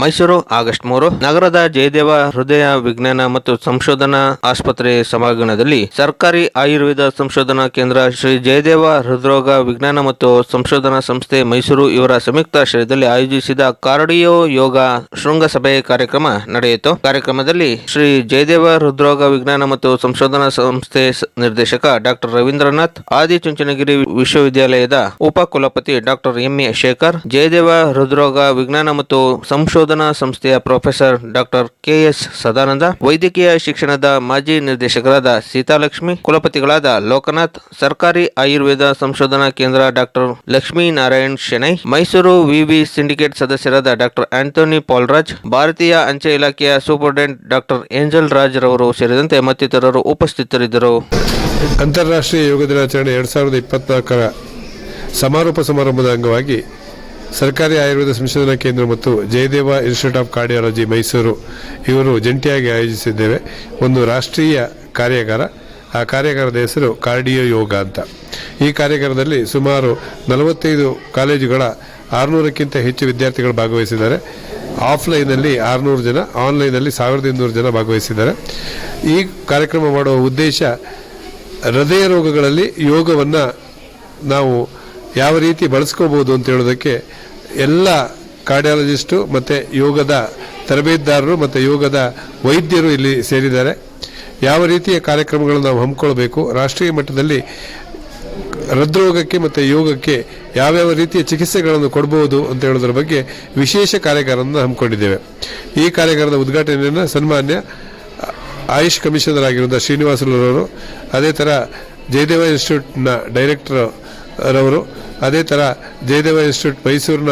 Mysuru, August ಮೂರು. ನಗರದ ಜಯದೇವ ಹೃದಯ ವಿಜ್ಞಾನ ಮತ್ತು ಸಂಶೋಧನಾ ಆಸ್ಪತ್ರೆ ಸಭಾಂಗಣದಲ್ಲಿ ಸರ್ಕಾರಿ ಆಯುರ್ವೇದ ಸಂಶೋಧನಾ ಕೇಂದ್ರ ಶ್ರೀ ಜಯದೇವ ಹೃದ್ರೋಗ ವಿಜ್ಞಾನ ಮತ್ತು ಸಂಶೋಧನಾ ಸಂಸ್ಥೆ ಮೈಸೂರು ಇವರ ಸಂಯುಕ್ತಾಶ್ರಯದಲ್ಲಿ ಆಯೋಜಿಸಿದ ಕಾರ್ಡಿಯೋ ಯೋಗ ಶೃಂಗಸಭೆ ಕಾರ್ಯಕ್ರಮ ನಡೆಯಿತು. ಕಾರ್ಯಕ್ರಮದಲ್ಲಿ ಶ್ರೀ ಜಯದೇವ ಹೃದ್ರೋಗ ವಿಜ್ಞಾನ ಮತ್ತು ಸಂಶೋಧನಾ ಸಂಸ್ಥೆ ನಿರ್ದೇಶಕ ಡಾಕ್ಟರ್ ರವೀಂದ್ರನಾಥ್ ಆದಿಚುಂಚನಗಿರಿ ವಿಶ್ವವಿದ್ಯಾಲಯದ ಉಪ ಕುಲಪತಿ doctor M A Shekhar, Jayadeva ಹೃದ್ರೋಗ ವಿಜ್ಞಾನ ಮತ್ತು ಸಂಶೋಧನಾ ಸಂಸ್ಥೆಯ ಪ್ರೊಫೆಸರ್ ಡಾಕ್ಟರ್ ಕೆಎಸ್ ಸದಾನಂದ, ವೈದ್ಯಕೀಯ ಶಿಕ್ಷಣದ ಮಾಜಿ ನಿರ್ದೇಶಕರಾದ ಸೀತಾಲಕ್ಷ್ಮಿ, ಕುಲಪತಿಗಳಾದ ಲೋಕನಾಥ್, ಸರ್ಕಾರಿ ಆಯುರ್ವೇದ ಸಂಶೋಧನಾ ಕೇಂದ್ರ ಡಾಕ್ಟರ್ ಲಕ್ಷ್ಮೀನಾರಾಯಣ್ ಶೆಣೈ, ಮೈಸೂರು ವಿವಿ ಸಿಂಡಿಕೇಟ್ ಸದಸ್ಯರಾದ ಡಾಕ್ಟರ್ ಆಂಟೋನಿ ಪಾಲ್ರಾಜ್, ಭಾರತೀಯ ಅಂಚೆ ಇಲಾಖೆಯ ಸೂಪರಿಂಟೆಂಡೆಂಟ್ ಡಾಕ್ಟರ್ ಏಂಜಲ್ ರಾಜ್ ರವರು ಸೇರಿದಂತೆ ಮತ್ತಿತರರು ಉಪಸ್ಥಿತರಿದ್ದರು. ಅಂತಾರಾಷ್ಟ್ರೀಯ ಯೋಗ ದಿನಾಚರಣೆ ಎರಡ್ ಸಾವಿರದ ಇಪ್ಪತ್ನಾಲ್ಕರ ಸಮಾರೋಪ ಸಮಾರಂಭದ ಅಂಗವಾಗಿ ಸರ್ಕಾರಿ ಆಯುರ್ವೇದ ಸಂಶೋಧನಾ ಕೇಂದ್ರ ಮತ್ತು Jayadeva institute of cardiology Mysuru ಇವರು ಜಂಟಿಯಾಗಿ ಆಯೋಜಿಸಿದ್ದೇವೆ. ಒಂದು ರಾಷ್ಟ್ರೀಯ ಕಾರ್ಯಾಗಾರ. ಆ ಕಾರ್ಯಾಗಾರದ ಹೆಸರು ಕಾರ್ಡಿಯೋ ಯೋಗ ಅಂತ. ಈ ಕಾರ್ಯಾಗಾರದಲ್ಲಿ ಸುಮಾರು ನಲವತ್ತೈದು ಕಾಲೇಜುಗಳ ಆರುನೂರಕ್ಕಿಂತ ಹೆಚ್ಚು ವಿದ್ಯಾರ್ಥಿಗಳು ಭಾಗವಹಿಸಿದ್ದಾರೆ. ಆಫ್ಲೈನಲ್ಲಿ ಆರುನೂರು ಜನ ಆನ್ಲೈನಲ್ಲಿ ಸಾವಿರದ ಇನ್ನೂರು ಜನ ಭಾಗವಹಿಸಿದ್ದಾರೆ. ಈ ಕಾರ್ಯಕ್ರಮ ಮಾಡುವ ಉದ್ದೇಶ ಹೃದಯ ರೋಗಗಳಲ್ಲಿ ಯೋಗವನ್ನು ನಾವು ಯಾವ ರೀತಿ ಬಳಸ್ಕೋಬೋದು ಅಂತ ಹೇಳೋದಕ್ಕೆ ಎಲ್ಲ ಕಾರ್ಡಿಯಾಲಜಿಸ್ಟು ಮತ್ತು ಯೋಗದ ತರಬೇತುದಾರರು ಮತ್ತು ಯೋಗದ ವೈದ್ಯರು ಇಲ್ಲಿ ಸೇರಿದ್ದಾರೆ. ಯಾವ ರೀತಿಯ ಕಾರ್ಯಕ್ರಮಗಳನ್ನು ನಾವು ಹಮ್ಮಿಕೊಳ್ಬೇಕು, ರಾಷ್ಟ್ರೀಯ ಮಟ್ಟದಲ್ಲಿ ಹೃದ್ರೋಗಕ್ಕೆ ಮತ್ತು ಯೋಗಕ್ಕೆ ಯಾವ್ಯಾವ ರೀತಿಯ ಚಿಕಿತ್ಸೆಗಳನ್ನು ಕೊಡಬಹುದು ಅಂತ ಹೇಳೋದ್ರ ಬಗ್ಗೆ ವಿಶೇಷ ಕಾರ್ಯಾಗಾರವನ್ನು ಹಮ್ಮಿಕೊಂಡಿದ್ದೇವೆ. ಈ ಕಾರ್ಯಾಗಾರದ ಉದ್ಘಾಟನೆಯನ್ನು ಸನ್ಮಾನ್ಯ ಆಯುಷ್ ಕಮಿಷನರ್ ಆಗಿರುವಂಥ ಶ್ರೀನಿವಾಸರವರು, ಅದೇ ಥರ ಜಯದೇವ ಇನ್ಸ್ಟಿಟ್ಯೂಟ್ನ ಡೈರೆಕ್ಟರ್ ರವರು ಅದೇ ಥರ ಜಯದೇವ ಇನ್ಸ್ಟಿಟ್ಯೂಟ್ ಮೈಸೂರಿನ,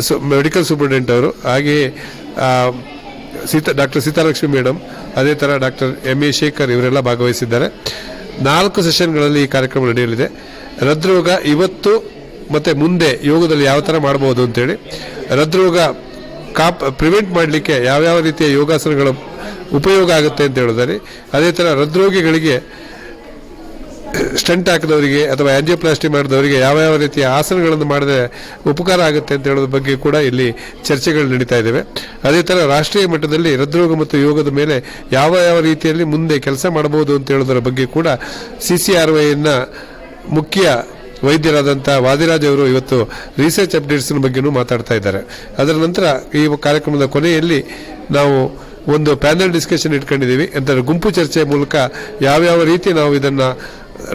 ಸು- ಮೆಡಿಕಲ್ ಸೂಪರಿಂಟೆಂಟ್ ಅವರು, ಹಾಗೆಯೇ ಸೀತಾ, ಡಾಕ್ಟರ್ ಸೀತಾಲಕ್ಷ್ಮಿ ಮೇಡಮ್ ಅದೇ ಥರ ಡಾಕ್ಟರ್ ಎಂ ಎ ಶೇಖರ್ ಇವರೆಲ್ಲ ಭಾಗವಹಿಸಿದ್ದಾರೆ. ನಾಲ್ಕು ಸೆಷನ್ಗಳಲ್ಲಿ ಈ ಕಾರ್ಯಕ್ರಮ ನಡೆಯಲಿದೆ. ಹೃದ್ರೋಗ ಇವತ್ತು ಮತ್ತು ಮುಂದೆ ಯೋಗದಲ್ಲಿ ಯಾವ ಥರ ಮಾಡ್ಬೋದು ಅಂತೇಳಿ. ಹೃದ್ರೋಗ ಕಾಪ್ ಪ್ರಿವೆಂಟ್ ಮಾಡಲಿಕ್ಕೆ ಯಾವ್ಯಾವ ರೀತಿಯ ಯೋಗಾಸನಗಳ ಉಪಯೋಗ ಆಗುತ್ತೆ ಅಂತ ಹೇಳಿದ್ದಾರೆ, ಅದೇ ಥರ ಹೃದ್ರೋಗಿಗಳಿಗೆ ಸ್ಟಂಟ್ ಹಾಕಿದವರಿಗೆ ಅಥವಾ ಆಂಜಿಯೋಪ್ಲಾಸ್ಟಿ ಮಾಡಿದವರಿಗೆ ಯಾವ ಯಾವ ರೀತಿಯ ಆಸನಗಳನ್ನು ಮಾಡಿದ್ರೆ ಉಪಕಾರ ಆಗುತ್ತೆ ಅಂತ ಹೇಳೋದ್ರ ಬಗ್ಗೆ ಕೂಡ ಇಲ್ಲಿ ಚರ್ಚೆಗಳು ನಡೀತಾ ಇದ್ದಾವೆ ಅದೇ ಥರ ರಾಷ್ಟ್ರೀಯ ಮಟ್ಟದಲ್ಲಿ ಹೃದ್ರೋಗ ಮತ್ತು ಯೋಗದ ಮೇಲೆ ಯಾವ ಯಾವ ರೀತಿಯಲ್ಲಿ ಮುಂದೆ ಕೆಲಸ ಮಾಡಬಹುದು ಅಂತ ಹೇಳೋದರ ಬಗ್ಗೆ ಕೂಡ ಸಿ ಸಿ ಆರ್ ವೈನ ಮುಖ್ಯ ವೈದ್ಯರಾದಂಥ ವಾದಿರಾಜ್ ಅವರು ಇವತ್ತು ರಿಸರ್ಚ್ ಅಪ್ಡೇಟ್ಸ್ ಬಗ್ಗೆನೂ ಮಾತಾಡ್ತಾ ಇದ್ದಾರೆ. ಅದರ ನಂತರ ಈ ಕಾರ್ಯಕ್ರಮದ ಕೊನೆಯಲ್ಲಿ ನಾವು ಒಂದು ಪ್ಯಾನಲ್ ಡಿಸ್ಕಷನ್ ಇಟ್ಕೊಂಡಿದ್ದೀವಿ. ಅಂತ ಗುಂಪು ಚರ್ಚೆಯ ಮೂಲಕ ಯಾವ್ಯಾವ ರೀತಿ ನಾವು ಇದನ್ನ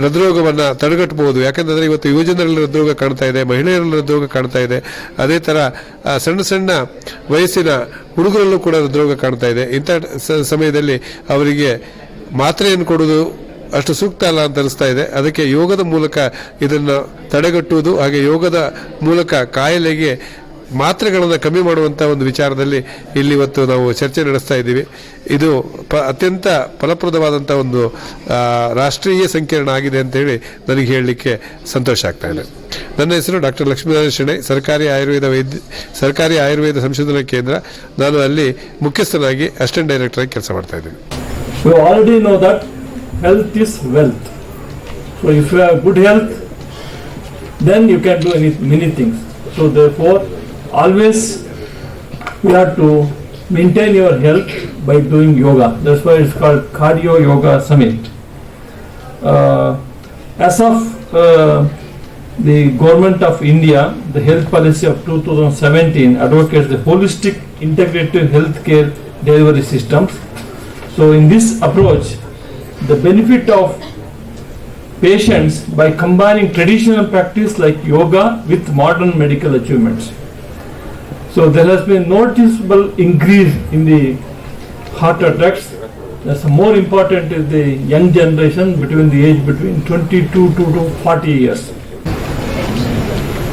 ಹೃದ್ರೋಗವನ್ನು ತಡೆಗಟ್ಟಬಹುದು. ಯಾಕಂತಂದ್ರೆ ಇವತ್ತು ಯುವಜನರಲ್ಲಿ ಹೃದ್ರೋಗ ಕಾಣ್ತಾ ಇದೆ, ಮಹಿಳೆಯರಲ್ಲಿ ಹೃದ್ರೋಗ ಕಾಣ್ತಾ ಇದೆ. ಅದೇ ಥರ ಸಣ್ಣ ಸಣ್ಣ ವಯಸ್ಸಿನ ಹುಡುಗರಲ್ಲೂ ಕೂಡ ಹೃದ್ರೋಗ ಕಾಣ್ತಾ ಇದೆ. ಇಂಥ ಸಮಯದಲ್ಲಿ ಅವರಿಗೆ ಮಾತ್ರೆಯನ್ನು ಕೊಡೋದು ಅಷ್ಟು ಸೂಕ್ತ ಅಲ್ಲ ಅಂತ ಅನಿಸ್ತಾ ಇದೆ. ಅದಕ್ಕೆ ಯೋಗದ ಮೂಲಕ ಇದನ್ನು ತಡೆಗಟ್ಟುವುದು, ಹಾಗೆ ಯೋಗದ ಮೂಲಕ ಕಾಯಿಲೆಗೆ ಮಾತ್ರೆಗಳನ್ನು ಕಮ್ಮಿ ಮಾಡುವಂಥ ಒಂದು ವಿಚಾರದಲ್ಲಿ ಇಲ್ಲಿ ಇವತ್ತು ನಾವು ಚರ್ಚೆ ನಡೆಸ್ತಾ ಇದ್ದೀವಿ. ಇದು ಪ ಅತ್ಯಂತ ಫಲಪ್ರದವಾದಂಥ ಒಂದು ರಾಷ್ಟ್ರೀಯ ಸಂಕೀರ್ಣ ಆಗಿದೆ ಅಂತೇಳಿ ನನಗೆ ಹೇಳಲಿಕ್ಕೆ ಸಂತೋಷ ಆಗ್ತಾ ಇದೆ. ನನ್ನ ಹೆಸರು ಡಾಕ್ಟರ್ ಲಕ್ಷ್ಮೀನಾರಾಯಣ ಶೆಣೆ ಸರ್ಕಾರಿ ಆಯುರ್ವೇದ ವೈದ್ಯ ಸರ್ಕಾರಿ ಆಯುರ್ವೇದ ಸಂಶೋಧನಾ ಕೇಂದ್ರ. ನಾನು ಅಲ್ಲಿ ಮುಖ್ಯಸ್ಥನಾಗಿ ಅಸಿಸ್ಟೆಂಟ್ ಡೈರೆಕ್ಟರ್ ಆಗಿ ಕೆಲಸ ಮಾಡ್ತಾ ಇದ್ದೀನಿ. You already know that health is wealth so if you have good health then you can do any many things so the therefore, always you have to maintain your health by doing yoga. That's why it's called Cardio Yoga Summit. Uh, as of uh, the government of India, the health policy of 2017 advocates the holistic integrative healthcare delivery systems. So in this approach, the benefit of patients by combining traditional practice like yoga with modern medical achievements. So there has been noticeable increase in the heart attacks. That's more important is the young generation between the age between 22 to to 40 years.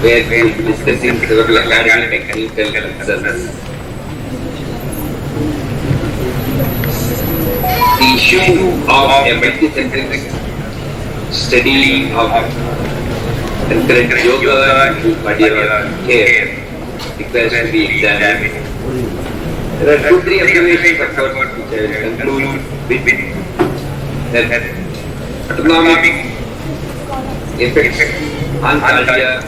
we be discussing several technical concerns. The issue of multi-centric study of concurrent yoga to cardiac care requires to be examined. There are two, three observations of what which I will conclude with. that economic effects on culture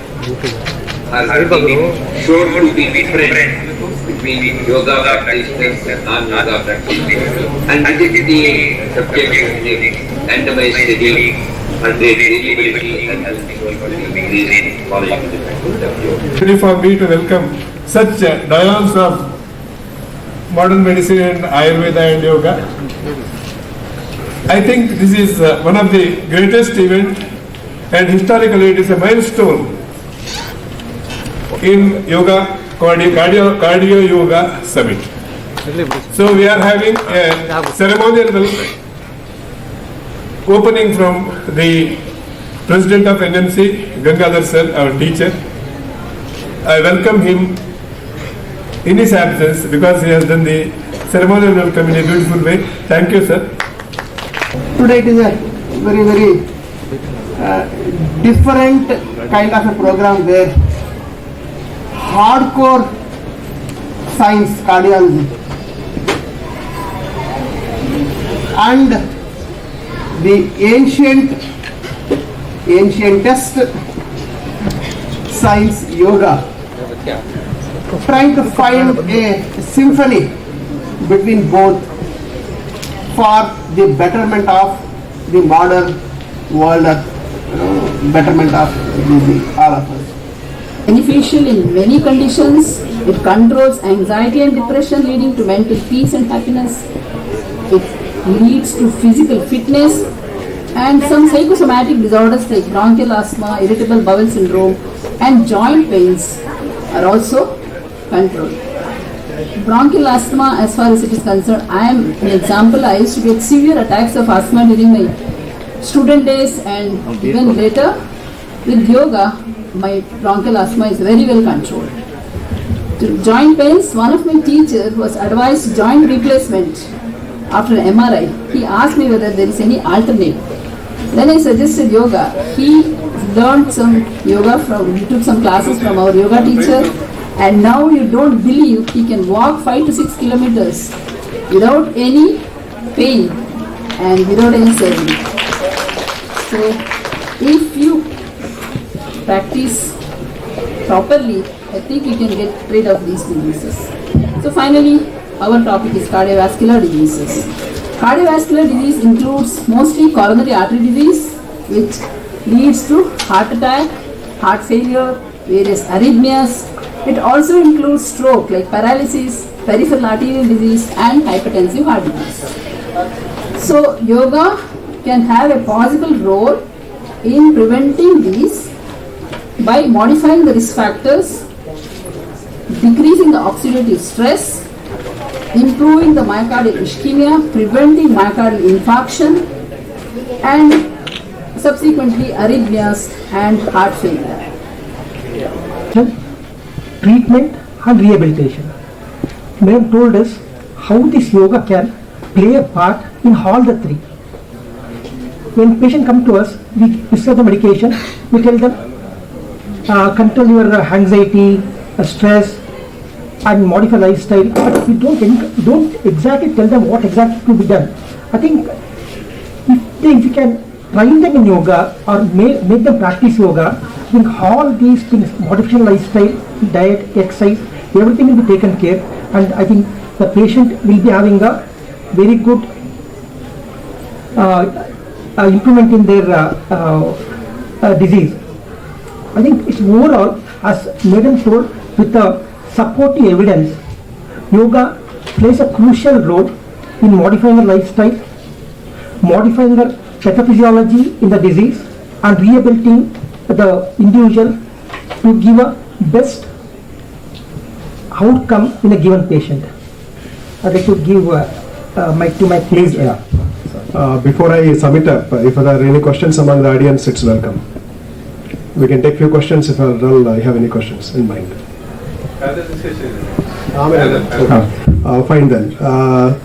are being shown to be different between yoga practitioners and non-yoga practitioners. And this is the subject of the randomized study opportunity for me to welcome such dialogues of modern medicine and Ayurveda and yoga. I think this is uh, one of the greatest event and historically it is a milestone in yoga cardio, cardio, cardio yoga summit. So we are having a ceremonial opening from the president of NMC, Gangadhar sir, our teacher. I welcome him in his absence because he has done the ceremonial welcome in a beautiful way. Thank you, sir. Today it is a very, very uh, different kind of a program where hardcore science, cardiology, and the ancient, ancientest science, yoga, trying to find a symphony between both for the betterment of the modern world, or, uh, betterment of the, all of us. beneficial in many conditions. It controls anxiety and depression, leading to mental peace and happiness. It leads to physical fitness and some psychosomatic disorders like bronchial asthma, irritable bowel syndrome, and joint pains are also controlled. Bronchial asthma, as far as it is concerned, I am an example. I used to get severe attacks of asthma during my student days and even later. With yoga, my bronchial asthma is very well controlled. To joint pains, one of my teachers was advised joint replacement after MRI. He asked me whether there is any alternate. Then I suggested yoga. He learned some yoga from, he took some classes from our yoga teacher, and now you don't believe he can walk five to six kilometers without any pain and without any surgery. So, if you practice properly, I think you can get rid of these diseases. So finally, our topic is cardiovascular diseases. Cardiovascular disease includes mostly coronary artery disease, which leads to heart attack, heart failure, various arrhythmias. It also includes stroke like paralysis, peripheral arterial disease, and hypertensive heart disease. So yoga can have a possible role in preventing these by modifying the risk factors, decreasing the oxidative stress, improving the myocardial ischemia, preventing myocardial infarction, and subsequently arrhythmias and heart failure. treatment and rehabilitation. Madam told us how this yoga can play a part in all the three. When patient come to us, we prescribe the medication, we tell them uh, control your anxiety, stress, and modify lifestyle, but we don't don't exactly tell them what exactly to be done. I think if, they, if we can train them in yoga or make, make them practice yoga, I think all these things, modification lifestyle, diet, exercise, everything will be taken care and I think the patient will be having a very good uh, uh, improvement in their uh, uh, uh, disease. I think it's overall, as Madam told, with the supporting evidence, yoga plays a crucial role in modifying the lifestyle, modifying the pathophysiology in the disease, and rehabilitating the individual to give a best outcome in a given patient. I'd like to give uh, uh, mic to my Please, yeah. Uh, Before I sum it up, if there are any questions among the audience, it's welcome. We can take few questions if all uh, have any questions in mind. Uh, Fine then. Uh,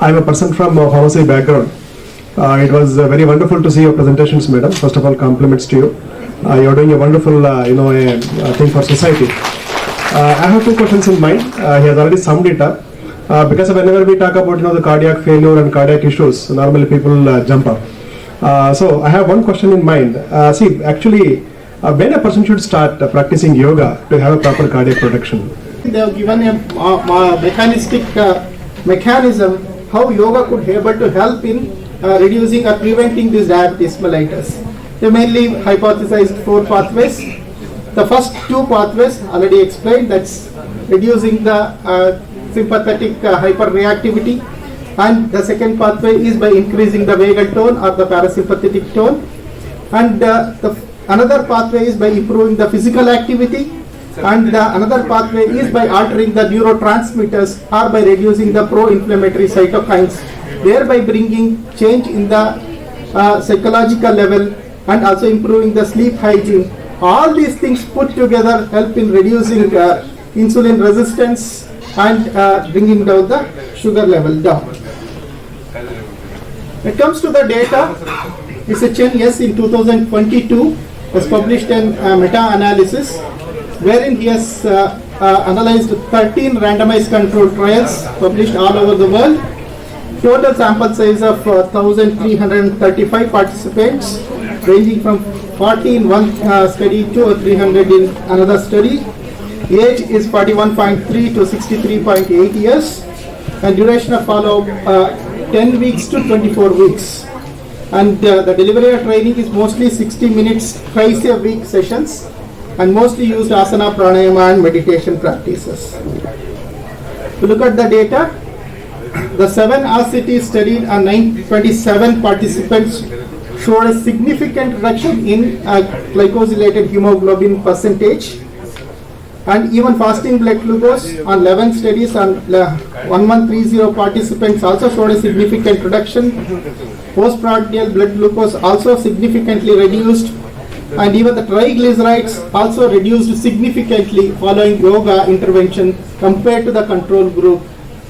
I'm a person from a pharmacy background. Uh, It was uh, very wonderful to see your presentations, madam. First of all, compliments to you. Uh, You're doing a wonderful, uh, you know, a a thing for society. Uh, I have two questions in mind. Uh, He has already summed it up. Uh, because whenever we talk about you know the cardiac failure and cardiac issues, normally people uh, jump up. Uh, so I have one question in mind. Uh, see, actually, uh, when a person should start uh, practicing yoga to have a proper cardiac protection? They have given a uh, uh, mechanistic uh, mechanism how yoga could able to help in uh, reducing or preventing this diabetes mellitus. They mainly hypothesized four pathways. The first two pathways already explained that's reducing the uh, sympathetic uh, hyperreactivity and the second pathway is by increasing the vagal tone or the parasympathetic tone and uh, the another pathway is by improving the physical activity and the another pathway is by altering the neurotransmitters or by reducing the pro-inflammatory cytokines thereby bringing change in the uh, psychological level and also improving the sleep hygiene. All these things put together help in reducing uh, insulin resistance and uh, bringing down the sugar level down. It comes to the data, it's a Chen yes in 2022 has published an uh, meta-analysis wherein he has uh, uh, analyzed 13 randomized controlled trials published all over the world. Total sample size of uh, 1,335 participants ranging from 40 in one uh, study to 300 in another study. Age is 41.3 to 63.8 years and duration of follow-up uh, 10 weeks to 24 weeks. And uh, the delivery of training is mostly 60 minutes twice a week sessions and mostly used asana, pranayama and meditation practices. You look at the data, the seven RCT studied and 927 participants showed a significant reduction in uh, glycosylated hemoglobin percentage and even fasting blood glucose on 11 studies on uh, 1130 participants also showed a significant reduction. Postprandial blood glucose also significantly reduced and even the triglycerides also reduced significantly following yoga intervention compared to the control group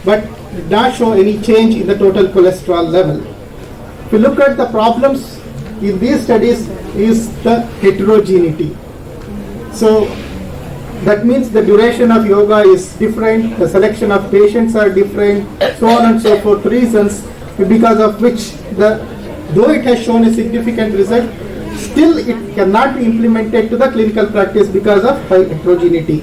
but did not show any change in the total cholesterol level. If you look at the problems in these studies is the heterogeneity. So that means the duration of yoga is different, the selection of patients are different, so on and so forth reasons because of which the though it has shown a significant result, still it cannot be implemented to the clinical practice because of high heterogeneity.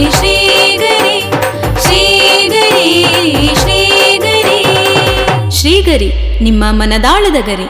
ಗರಿ ನಿಮ್ಮ ಮನದಾಳದ ಗರಿ.